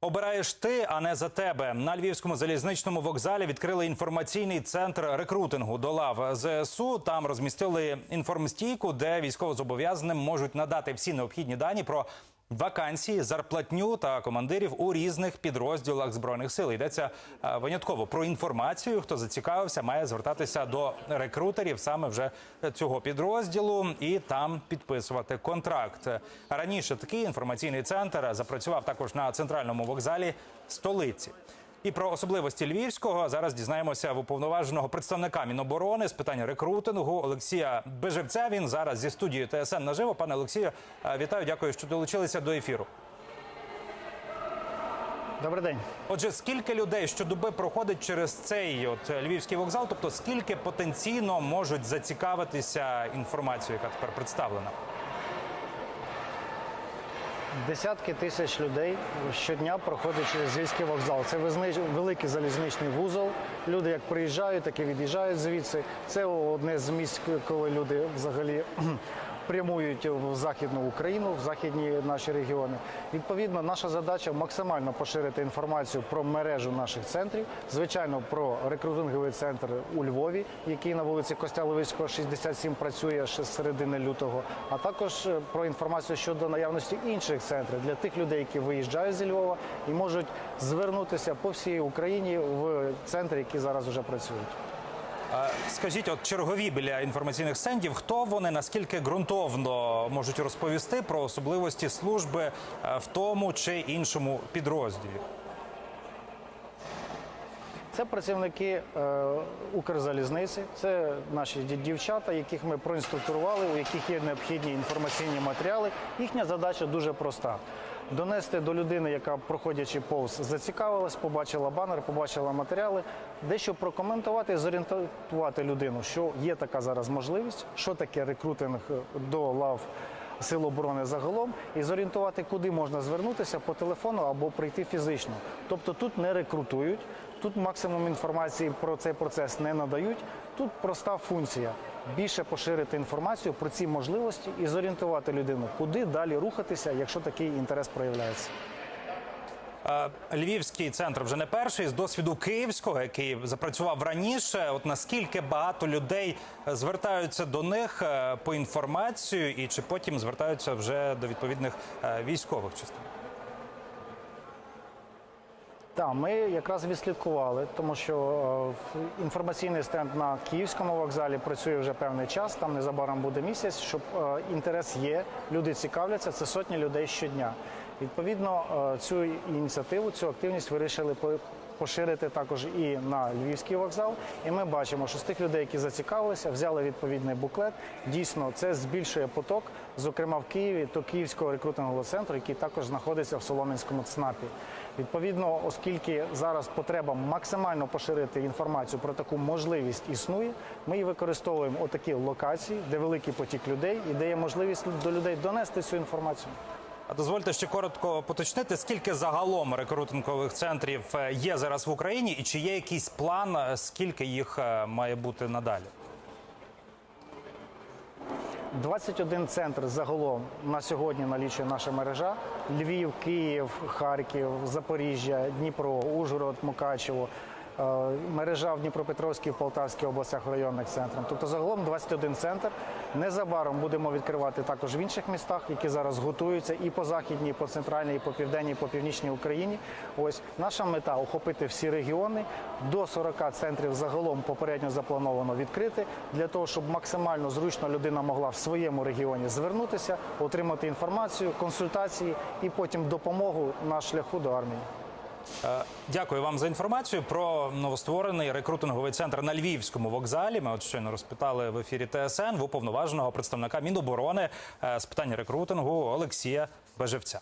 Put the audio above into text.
Обираєш ти, а не за тебе. На львівському залізничному вокзалі відкрили інформаційний центр рекрутингу до лав ЗСУ. Там розмістили інформстійку, де військовозобов'язаним можуть надати всі необхідні дані про вакансії, зарплатню та командирів у різних підрозділах збройних сил. Йдеться е, винятково про інформацію. Хто зацікавився, має звертатися до рекрутерів саме вже цього підрозділу і там підписувати контракт. Раніше такий інформаційний центр запрацював також на центральному вокзалі столиці. І про особливості львівського зараз дізнаємося в уповноваженого представника Міноборони з питань рекрутингу Олексія Бежевця. Він зараз зі студією ТСН наживо. Пане Олексію, е, вітаю, дякую, що долучилися до ефіру. Добрий день. Отже, скільки людей щодоби проходить через цей от львівський вокзал? Тобто, скільки потенційно можуть зацікавитися інформацією, яка тепер представлена? Десятки тисяч людей щодня проходять через Львівський вокзал. Це великий залізничний вузол. Люди як приїжджають, так і від'їжджають звідси. Це одне з місць, коли люди взагалі прямують в Західну Україну, в західні наші регіони. Відповідно, наша задача максимально поширити інформацію про мережу наших центрів. Звичайно, про рекрутинговий центр у Львові, який на вулиці Костя Левицького, 67 працює ще з середини лютого, а також е, про інформацію щодо наявності інших центрів для тих людей, які виїжджають зі Львова і можуть звернутися по всій Україні в центри, які зараз вже працюють. Скажіть, от чергові біля інформаційних стендів, хто вони наскільки ґрунтовно можуть розповісти про особливості служби е, в тому чи іншому підрозділі? Це працівники е, Укрзалізниці, це наші дівчата, яких ми проінструктурували, у яких є необхідні інформаційні матеріали. Їхня задача дуже проста: донести до людини, яка проходячи повз, зацікавилась, побачила банер, побачила матеріали, дещо прокоментувати і зорієнтувати людину, що є така зараз можливість, що таке рекрутинг до лав. Сил оборони загалом і зорієнтувати, куди можна звернутися по телефону або прийти фізично. Тобто тут не рекрутують, тут максимум інформації про цей процес не надають. Тут проста функція більше поширити інформацію про ці можливості і зорієнтувати людину, куди далі рухатися, якщо такий інтерес проявляється. Е, Львівський центр вже не перший з досвіду київського, який запрацював раніше. От наскільки багато людей звертаються до них е, по інформацію, і чи потім звертаються вже до відповідних е, військових частин? Так, ми якраз відслідкували, тому що е, інформаційний стенд на київському вокзалі працює вже певний час. Там незабаром буде місяць. Щоб е, інтерес є, люди цікавляться. Це сотні людей щодня. Відповідно, е, цю ініціативу, цю активність вирішили поширити також і на львівський вокзал. І ми бачимо, що з тих людей, які зацікавилися, взяли відповідний буклет. Дійсно, це збільшує поток, зокрема в Києві, то Київського рекрутингового центру, який також знаходиться в Солом'янському ЦНАПі. Відповідно, оскільки зараз потреба максимально поширити інформацію про таку можливість існує, ми і використовуємо отакі локації, де великий потік людей і де є можливість до людей донести цю інформацію. А дозвольте ще коротко поточнити, скільки загалом рекрутингових центрів е, є зараз в Україні, і чи є якийсь план, е, скільки їх е, має бути надалі? 21 центр загалом на сьогодні налічує наша мережа: Львів, Київ, Харків, Запоріжжя, Дніпро, Ужгород, Мукачево. Е, Мережа в Дніпропетровській, Полтавській областях районних центрів. Тобто загалом 21 центр. Незабаром будемо відкривати також в інших містах, які зараз готуються і по західній, і по центральній, і по південній, і по північній Україні. Ось наша мета охопити всі регіони. До 40 центрів загалом попередньо заплановано відкрити для того, щоб максимально зручно людина могла в своєму регіоні звернутися, отримати інформацію, консультації і потім допомогу на шляху до армії. Е, Дякую вам за інформацію про новостворений рекрутинговий центр на Львівському вокзалі. Ми от щойно розпитали в ефірі ТСН в уповноваженого представника Міноборони е, з питань рекрутингу Олексія Бежевця.